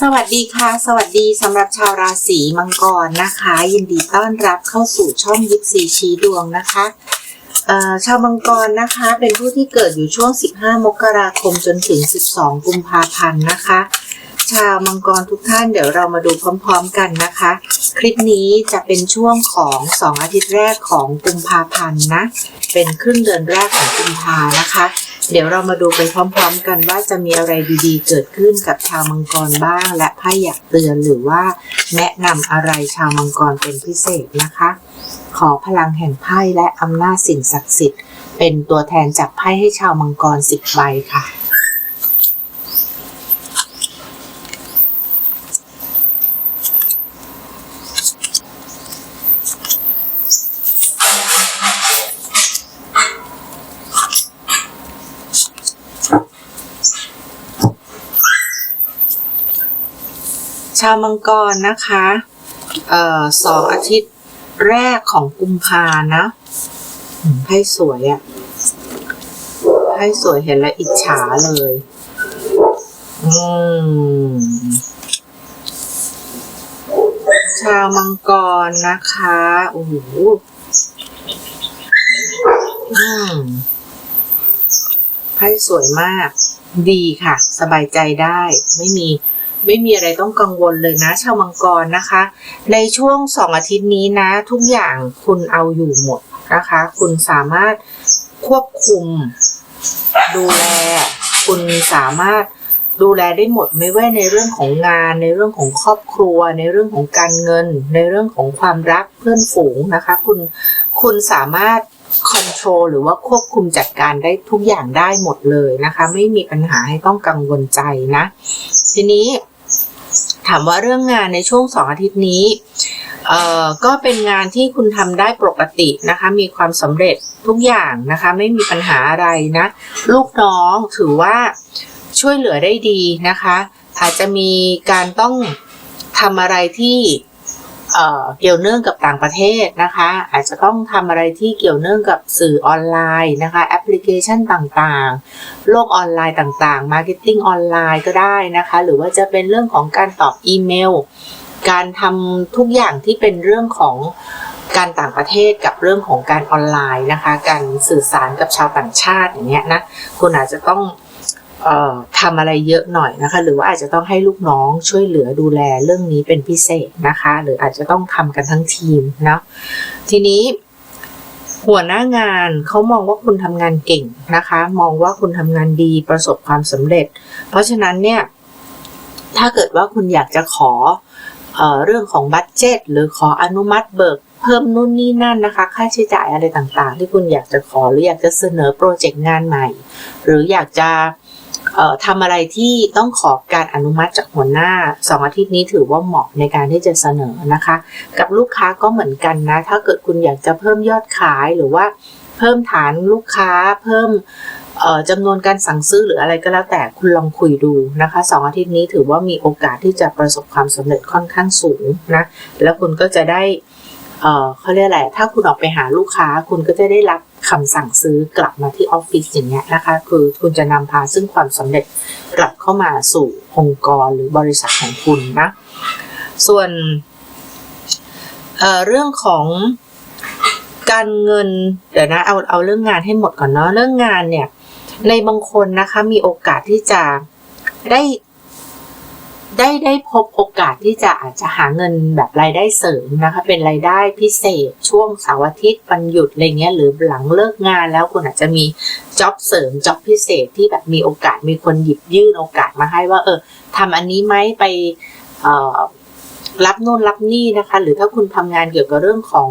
สวัสดีค่ะ สวัสดีสำหรับชาวราศีมังกรนะคะ ยินดีต้อนรับเข้าสู่ช่องยิปซีชี้ดวงนะคะชาวมังกรนะคะ เป็นผู้ที่เกิดอยู่ช่วง 15 มกราคมจนถึง 12 กุมภาพันธ์นะคะ ชาวมังกรทุกท่านเดี๋ยวเรามาดูพร้อมๆกันนะคะ คลิปนี้จะเป็นช่วงของ 2 อาทิตย์แรกของกุมภาพันธ์นะ เป็นครึ่งเดือนแรกของกุมภานะคะ เดี๋ยวเรามาดูไปพร้อมๆกันว่าจะมีอะไรดีๆ เกิดขึ้นกับชาวมังกรบ้าง และไพ่อยากเตือนหรือว่าแนะนำอะไรชาวมังกรเป็นพิเศษนะคะ ขอพลังแห่งไพ่และอำนาจสิ่งศักดิ์สิทธิ์ เป็นตัวแทนจับไพ่ให้ชาวมังกรสิบใบค่ะาวมังกรนะคะเอ่อสองอาทิตย์แรกของกุมภานะไพ่สวยอะ่ะไพ่สวยเห็นแล้วอิจฉาเลย อืม ชาวมังกรนะคะ โอ้โหอืมไพ่สวยมาก ดีค่ะ สบายใจได้ ไม่มี ไม่มีอะไรต้องกังวลเลยนะ ชาวมังกรนะคะ ในช่วงสองอาทิตย์นี้นะ ทุกอย่างคุณเอาอยู่หมดนะคะ คุณสามารถควบคุมดูแล คุณสามารถดูแลได้หมดไม่ว่าในเรื่องของงาน ในเรื่องของครอบครัว ในเรื่องของการเงิน ในเรื่องของความรักเพื่อนฝูงนะคะ คุณคุณสามารถคอนโทรลหรือว่าควบคุมจัดการได้ทุกอย่างได้หมดเลยนะคะ ไม่มีปัญหาให้ต้องกังวลใจนะ ทีนี้ ถามว่าเรื่องงานในช่วงสองอาทิตย์นี้เอ่อก็เป็นงานที่คุณทำได้ปกตินะคะ มีความสำเร็จทุกอย่างนะคะ ไม่มีปัญหาอะไรนะ ลูกน้องถือว่าช่วยเหลือได้ดีนะคะ อาจจะมีการต้องทำอะไรที่ เเกี่ยวเนื่องกับต่างประเทศนะคะ อาจจะต้องทำอะไรที่เกี่ยวเนื่องกับสื่อออนไลน์นะคะแอปพลิเคชันต่างๆ โลกออนไลน์ต่างๆมาร์เก็ตติ้งออนไลน์ก็ได้นะคะ หรือว่าจะเป็นเรื่องของการตอบอีเมล การทำทุกอย่างที่เป็นเรื่องของการต่างประเทศกับเรื่องของการออนไลน์นะคะ การสื่อสารกับชาวต่างชาติอย่างเงี้ยนะคุณอาจจะต้อง ทำอะไรเยอะหน่อยนะคะ หรือว่าอาจจะต้องให้ลูกน้องช่วยเหลือดูแลเรื่องนี้เป็นพิเศษนะคะ หรืออาจจะต้องทำกันทั้งทีมเนาะทีนี้หัวหน้างานเขามองว่าคุณทำงานเก่งนะคะ มองว่าคุณทำงานดีประสบความสำเร็จ เพราะฉะนั้นเนี่ย ถ้าเกิดว่าคุณอยากจะขอเออเรื่องของบัตเจตหรือขออนุมัติเบิกเพิ่มนู่นนี่นั่นนะคะ ค่าใช้จ่ายอะไรต่างๆ ที่คุณอยากจะขอหรืออยากจะเสนอโปรเจกต์งานใหม่ หรืออยากจะ ทำอะไรที่ต้องขอการอนุมัติจากหัวหน้าสองอาทิตย์นี้ถือว่าเหมาะในการที่จะเสนอนะคะ กับลูกค้าก็เหมือนกันนะ ถ้าเกิดคุณอยากจะเพิ่มยอดขายหรือว่าเพิ่มฐานลูกค้าเพิ่มจำนวนการสั่งซื้อหรืออะไรก็แล้วแต่คุณลองคุยดูนะคะสองอาทิตย์นี้ถือว่ามีโอกาสที่จะประสบความสำเร็จค่อนข้างสูงนะแล้วคุณก็จะได้ เออเขาเรียกอะไร ถ้าคุณออกไปหาลูกค้า คุณก็จะได้รับคำสั่งซื้อกลับมาที่ออฟฟิศอย่างเงี้ยนะคะ คือคุณจะนำพาซึ่งความสำเร็จกลับเข้ามาสู่องค์กรหรือบริษัทของคุณนะ ส่วนเเรื่องของการเงิน เดี๋ยวนะ เอาเอาเรื่องงานให้หมดก่อนเนาะ เรื่องงานเนี่ย ในบางคนนะคะมีโอกาสที่จะได้ ได้ได้พบโอกาสที่จะอาจจะหาเงินแบบรายได้เสริมนะคะ เป็นรายได้พิเศษช่วงเสาร์อาทิตย์วันหยุดอะไรเงี้ยหรือหลังเลิกงานแล้วคุณอาจจะมีจ็อบเสริมจ็อบพิเศษที่แบบมีโอกาสมีคนหยิบยื่นโอกาสมาให้ว่า เออทำอันนี้ไหมไปรับโน่นรับนี่นะคะ หรือถ้าคุณทำงานเกี่ยวกับเรื่องของ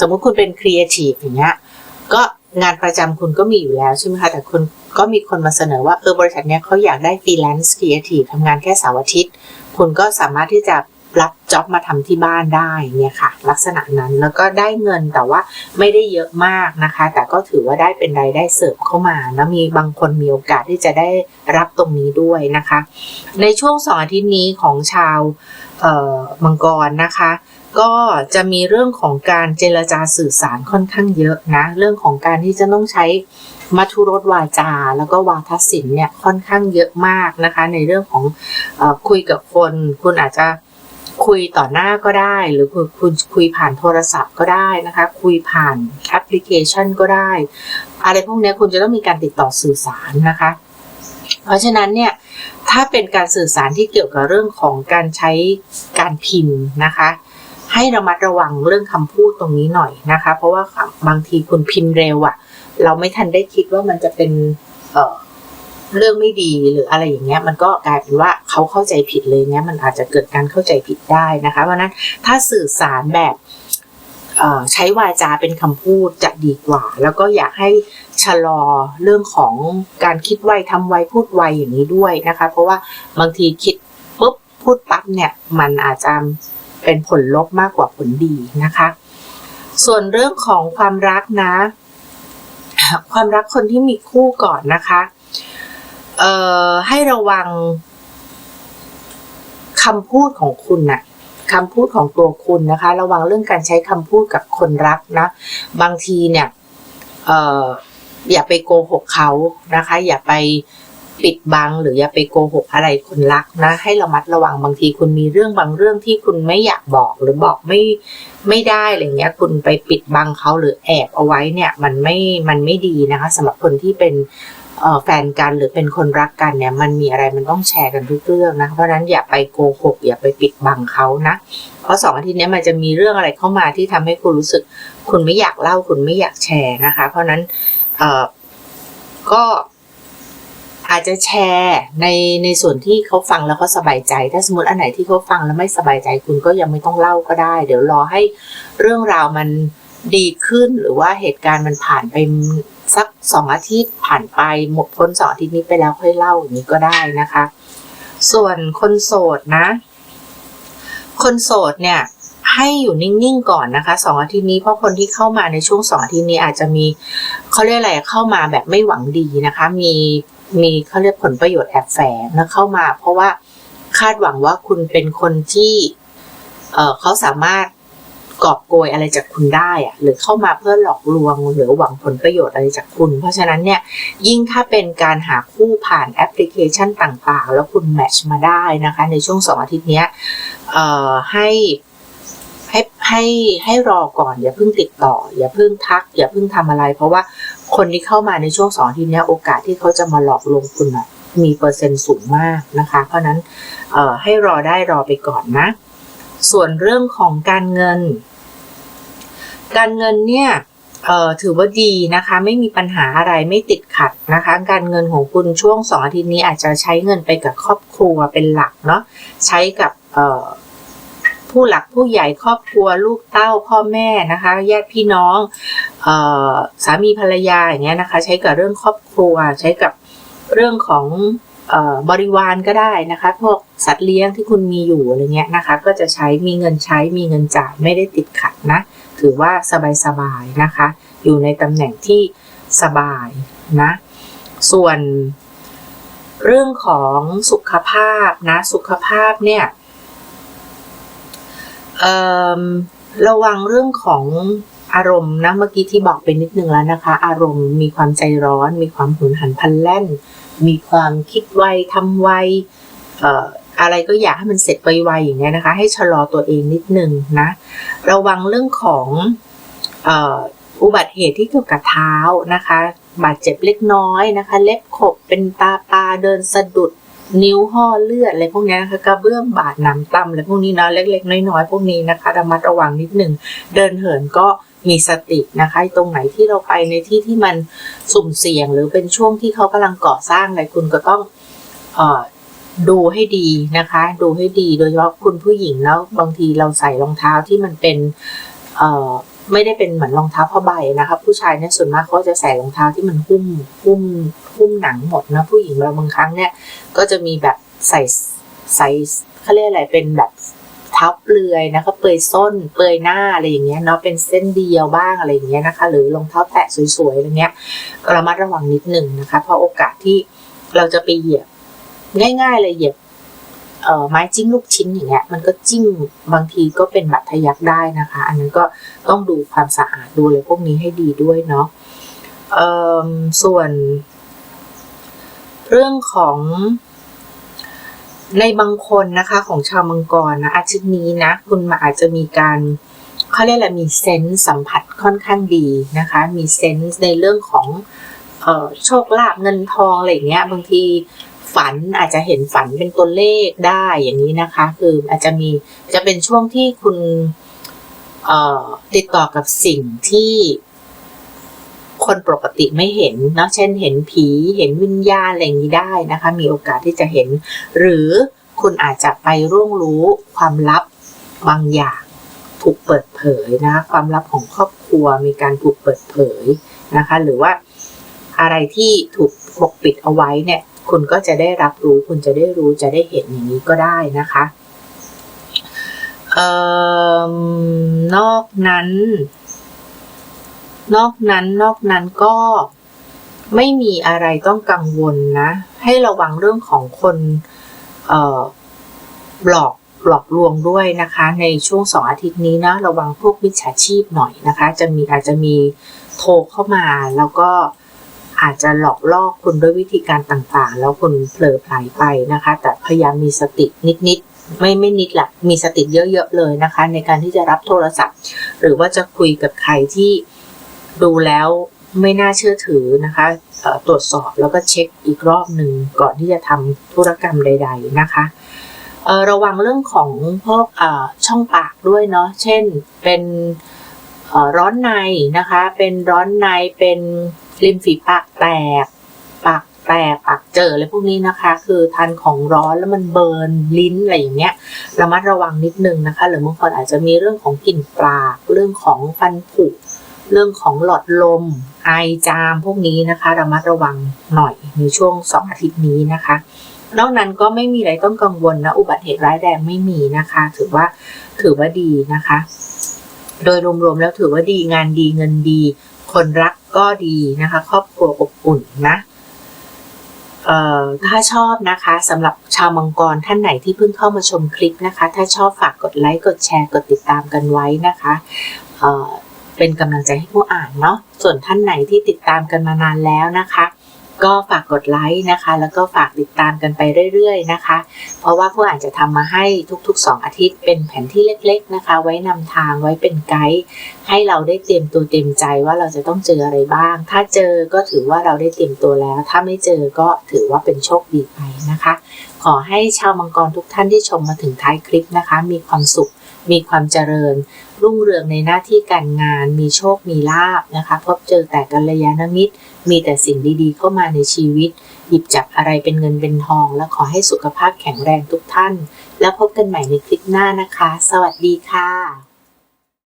สมมุติคุณเป็นครีเอทีฟอย่างเงี้ยก็ งานประจำคุณก็มีอยู่แล้วใช่ไหมคะแต่คุณก็มีคนมาเสนอว่าเออบริษัทเนี้ยเขาอยากได้ฟรีแลนซ์ครีเอทีฟทำงานแค่เสาร์อาทิตย์ คุณก็สามารถที่จะรับจ็อบมาทำที่บ้านได้เนี่ยค่ะ ลักษณะนั้นแล้วก็ได้เงินแต่ว่าไม่ได้เยอะมากนะคะ แต่ก็ถือว่าได้เป็นรายได้เสริมเข้ามานะมีบางคนมีโอกาสที่จะได้รับตรงนี้ด้วยนะคะ ในช่วงสองอาทิตย์นี้ของชาวเอ่อมังกรนะคะ ก็จะมีเรื่องของการเจรจาสื่อสารค่อนข้างเยอะนะ เรื่องของการที่จะต้องใช้มัทุรสวาจา แล้วก็วาทศิลป์เนี่ยค่อนข้างเยอะมากนะคะ ในเรื่องของอคุยกับคน คุณอาจจะคุยต่อหน้าก็ได้ หรือคุณคุณคุยผ่านโทรศัพท์ก็ได้นะคะ คุยผ่านแอปพลิเคชันก็ได้ อะไรพวกนี้คุณจะต้องมีการติดต่อสื่อสารนะคะ เพราะฉะนั้นเนี่ยถ้าเป็นการสื่อสารที่เกี่ยวกับเรื่องของการใช้การพิมพ์นะคะ ให้ระมัดระวังเรื่องคำพูดตรงนี้หน่อยนะคะ เพราะว่าบางทีคุณพิมพ์เร็วอะ่ะ เราไม่ทันได้คิดว่ามันจะเป็นเออเรื่องไม่ดีหรืออะไรอย่างเงี้ย มันก็กลายเป็นว่าเขาเข้าใจผิดเลยเงี้ยมันอาจจะเกิดการเข้าใจผิดได้นะคะ เพราะนั้นถ้าสื่อสารแบบใช้วาจาเป็นคำพูดจะดีกว่า แล้วก็อยากให้ชะลอเรื่องของการคิดไวทำไวพูดไวอย่างนี้ด้วยนะคะ เพราะว่าบางทีคิดปุ๊บพูดปั๊บเนี่ย มันอาจจะ เป็นผลลบมากกว่าผลดีนะคะ ส่วนเรื่องของความรักนะ ความรักคนที่มีคู่ก่อนนะคะเอ่อให้ระวังคำพูดของคุณน่ะคำพูดของตัวคุณนะคะ ระวังเรื่องการใช้คำพูดกับคนรักนะ บางทีเนี่ยเอ่ออย่าไปโกหกเขานะคะ อย่าไป ปิดบังหรืออย่าไปโกหกอะไรคนรักนะ ให้ระมัดระวังบางทีคุณมีเรื่องบางเรื่องที่คุณไม่อยากบอกหรือบอกไม่ไม่ได้อะไรเงี้ย คุณไปปิดบังเขาหรือแอบเอาไว้เนี่ย มันไม่มันไม่ดีนะคะสำหรับคนที่เป็นแฟนกันหรือเป็นคนรักกันเนี่ย มันมีอะไรมันต้องแชร์กันทุกเรื่องนะ เพราะนั้นอย่าไปโกหกอย่าไปปิดบังเขานะ เพราะสองอาทิตย์นี้มันจะมีเรื่องอะไรเข้ามาที่ทำให้คุณรู้สึก คุณไม่อยากเล่าคุณไม่อยากแชร์นะคะ เพราะนั้นก็ อาจจะแชร์ในในส่วนที่เขาฟังแล้วเขาสบายใจ ถ้าสมมติอันไหนที่เขาฟังแล้วไม่สบายใจคุณก็ยังไม่ต้องเล่าก็ได้ เดี๋ยวรอให้เรื่องราวมันดีขึ้นหรือว่าเหตุการณ์มันผ่านไปสักสองอาทิตย์ผ่านไปหมดพ้นสองอาทิตย์นี้ไปแล้วค่อยเล่าอย่างนี้ก็ได้นะคะ ส่วนคนโสดนะ คนโสดเนี่ยให้อยู่นิ่งๆก่อนนะคะสองอาทิตย์นี้เพราะคนที่เข้ามาในช่วงสองอาทิตย์นี้อาจจะมีเขาเรียกอะไรเข้ามาแบบไม่หวังดีนะคะ มี มีเขาเรียกผลประโยชน์แอบแฝงนะเข้ามา เพราะว่าคาดหวังว่าคุณเป็นคนที่เเขาสามารถกอบโกยอะไรจากคุณได้อะหรือเข้ามาเพื่อหลอกลวงหรือหวังผลประโยชน์อะไรจากคุณ เพราะฉะนั้นเนี่ยยิ่งถ้าเป็นการหาคู่ผ่านแอปพลิเคชันต่างๆ แล้วคุณแมทช์มาได้นะคะ ในช่วงสองอาทิตย์นี้ให้ให้ให้ให้รอก่อน อย่าเพิ่งติดต่อ อย่าเพิ่งทัก อย่าเพิ่งทำอะไร เพราะว่า คนที่เข้ามาในช่วงสองทิตย์นี้โอกาสที่เขาจะมาหลอกลวงคุณมีเปอร์เซ็นต์สูงมากนะคะ เพราะนั้นให้รอได้รอไปก่อนนะ ส่วนเรื่องของการเงิน การเงินเนี่ยถือว่าดีนะคะ ไม่มีปัญหาอะไรไม่ติดขัดนะคะ การเงินของคุณช่วงสองอาทิตย์นี้อาจจะใช้เงินไปกับครอบครัวเป็นหลักเนาะใช้กับ ผู้หลักผู้ใหญ่ครอบครัวลูกเต้าพ่อแม่นะคะญาติพี่น้องออสามีภรรยาอย่างเงี้ยนะคะ ใช้กับเรื่องครอบครัว ใช้กับเรื่องของบริวารก็ได้นะคะ พวกสัตว์เลี้ยงที่คุณมีอยู่อะไรเงี้ยนะคะ ก็จะใช้มีเงินใช้มีเงินจ่ายไม่ได้ติดขัดนะ ถือว่าสบายๆนะคะ อยู่ในตำแหน่งที่สบายนะ ส่วนเรื่องของสุขภาพนะ สุขภาพเนี่ย ระวังเรื่องของอารมณ์นะเมื่อกี้ที่บอกไปนิดนึงแล้วนะคะ อารมณ์มีความใจร้อน มีความหุนหันพลันแล่น มีความคิดไวทำไวเอ่ออะไรก็อยากให้มันเสร็จไวๆอย่างเงี้ยนะคะ ให้ชะลอตัวเองนิดนึงนะระวังเรื่องของเอ่ออุบัติเหตุที่เกี่ยวกับเท้านะคะ บาดเจ็บเล็กน้อยนะคะ เล็บขบเป็นตาปลาเดินสะดุด นิ้วห่อเลือดอะไรพวกนี้นะคะกระเบื้องบาดหนังตำอะไรพวกนี้นะเล็กๆ น้อยๆพวกนี้นะคะระมัดระวังนิดหนึ่งเดินเหินก็มีสตินะคะตรงไหนที่เราไปในที่ที่มันสุ่มเสี่ยง หรือเป็นช่วงที่เขากำลังก่อสร้างอะไรคุณก็ต้องเอ่อดูให้ดีนะคะ ดูให้ดีโดยเฉพาะคุณผู้หญิงแล้วบางทีเราใส่รองเท้าที่มันเป็นเอ่อ ไม่ได้เป็นเหมือนรองเท้าผ้าใบนะคะผู้ชายเนี่ยส่วนมากเขาจะใส่รองเท้าที่มันหุ้มหุ้มหุ้มหนังหมดนะผู้หญิงเราบางครั้งเนี่ยก็จะมีแบบใส่ใส่เขาเรียกอะไรเป็นแบบเท้าเปลือยนะคะเปลือยส้นเปลือยหน้าอะไรอย่างเงี้ยเนาะเป็นเส้นเดียวบ้างอะไรอย่างเงี้ยนะคะ หรือรองเท้าแตะสวยๆอะไรเงี้ยระมัดระวังนิดหนึ่งนะคะ เพราะโอกาสที่เราจะไปเหยียบง่าย ๆ เลยเหยียบ ไม้จิ้มลูกชิ้นอย่างเงี้ยมันก็จิ้มบางทีก็เป็นบัตรทะยักได้นะคะ อันนั้นก็ต้องดูความสะอาดดูอะไรพวกนี้ให้ดีด้วยเนาะเอ่อส่วน เรื่องของในบางคนนะคะของชาวมังกรนะอาทิตย์นี้นะ คุณมาอาจจะมีการเขาเรียกอะไรมีเซนส์สัมผัสค่อนข้างดีนะคะ มีเซนส์ในเรื่องของโชคลาภเงินทองอะไรอย่างเงี้ย บางที ฝันอาจจะเห็นฝันเป็นตัวเลขได้อย่างนี้นะคะ คืออาจจะมีจะเป็นช่วงที่คุณติดต่อกับสิ่งที่คนปกติไม่เห็นเนะเช่นเห็นผีเห็นวิญญาณอะไรอย่างนี้ได้นะคะ มีโอกาสที่จะเห็น หรือคุณอาจจะไปร่วงรู้ความลับบางอย่างถูกเปิดเผยนะความลับของครอบครัวมีการถูกเปิดเผยนะคะ หรือว่าอะไรที่ถูกปกปิดเอาไว้เนี่ย คุณก็จะได้รับรู้ คุณจะได้รู้จะได้เห็นอย่างนี้ก็ได้นะคะออนอกนั้น นอกนั้นนอกนั้นก็ไม่มีอะไรต้องกังวลนะ ให้ระวังเรื่องของคนหลอกหลอกลวงด้วยนะคะ ในช่วงสองอาทิตย์นี้นะระวังพวกมิจฉาชีพหน่อยนะคะ จะมีอาจจะมีโทรเข้ามาแล้วก็ อาจจะหลอกล่อคุณด้วยวิธีการต่างๆ แล้วคุณเผลอไผลไปนะคะ แต่พยายามมีสตินิดๆไม่ไม่นิดหละมีสติเยอะๆเลยนะคะ ในการที่จะรับโทรศัพท์ หรือว่าจะคุยกับใครที่ดูแล้วไม่น่าเชื่อถือนะคะตรวจสอบแล้วก็เช็คอีกรอบหนึ่งก่อนที่จะทำธุรกรรมใด ๆนะคะระวังเรื่องของพวกช่องปากด้วยเนาะเช่นเป็นร้อนในนะคะ เป็นร้อนในเป็น ริมฝีปากแตก ปากแตกปากเจออะไรพวกนี้นะคะ คือทานของร้อนแล้วมันเบิร์นลิ้นอะไรอย่างเงี้ยระมัดระวังนิดนึงนะคะ หรือบางคนอาจจะมีเรื่องของกลิ่นปาก เรื่องของฟันผุเรื่องของหลอดลม ไอจามพวกนี้นะคะ ระมัดระวังหน่อยในช่วงสองอาทิตย์นี้นะคะ นอกนั้นก็ไม่มีอะไรต้องกังวลนะ อุบัติเหตุร้ายแรงไม่มีนะคะ ถือว่าถือว่าดีนะคะ โดยรวมๆแล้วถือว่าดีงานดีเงินดี คนรักก็ดีนะคะ ครอบครัวอบอุ่นนะเอ่อถ้าชอบนะคะสำหรับชาวมังกรท่านไหนที่เพิ่งเข้ามาชมคลิปนะคะ ถ้าชอบฝากกดไลค์กดแชร์กดติดตามกันไว้นะคะเอ่อเป็นกำลังใจให้ผู้อ่านเนาะส่วนท่านไหนที่ติดตามกันมานานแล้วนะคะ ก็ฝากกดไลค์นะคะ แล้วก็ฝากติดตามกันไปเรื่อยๆนะคะ เพราะว่าผู้อ่านจะทำมาให้ทุกๆ 2 อาทิตย์เป็นแผนที่เล็ก ๆนะคะ ไว้นำทางไว้เป็นไกด์ให้เราได้เตรียมตัวเตรียมใจว่าเราจะต้องเจออะไรบ้าง ถ้าเจอก็ถือว่าเราได้เตรียมตัวแล้ว ถ้าไม่เจอก็ถือว่าเป็นโชคดีไปนะคะ ขอให้ชาวมังกรทุกท่านที่ชมมาถึงท้ายคลิปนะคะ มีความสุขมีความเจริญ รุ่งเรืองในหน้าที่การงาน มีโชค มีลาบนะคะ พบเจอแต่กัลยาณมิตร มีแต่สิ่งดีๆ เข้ามาในชีวิต หยิบจับอะไรเป็นเงินเป็นทอง และขอให้สุขภาพแข็งแรงทุกท่าน แล้วพบกันใหม่ในคลิปหน้านะคะ สวัสดีค่ะ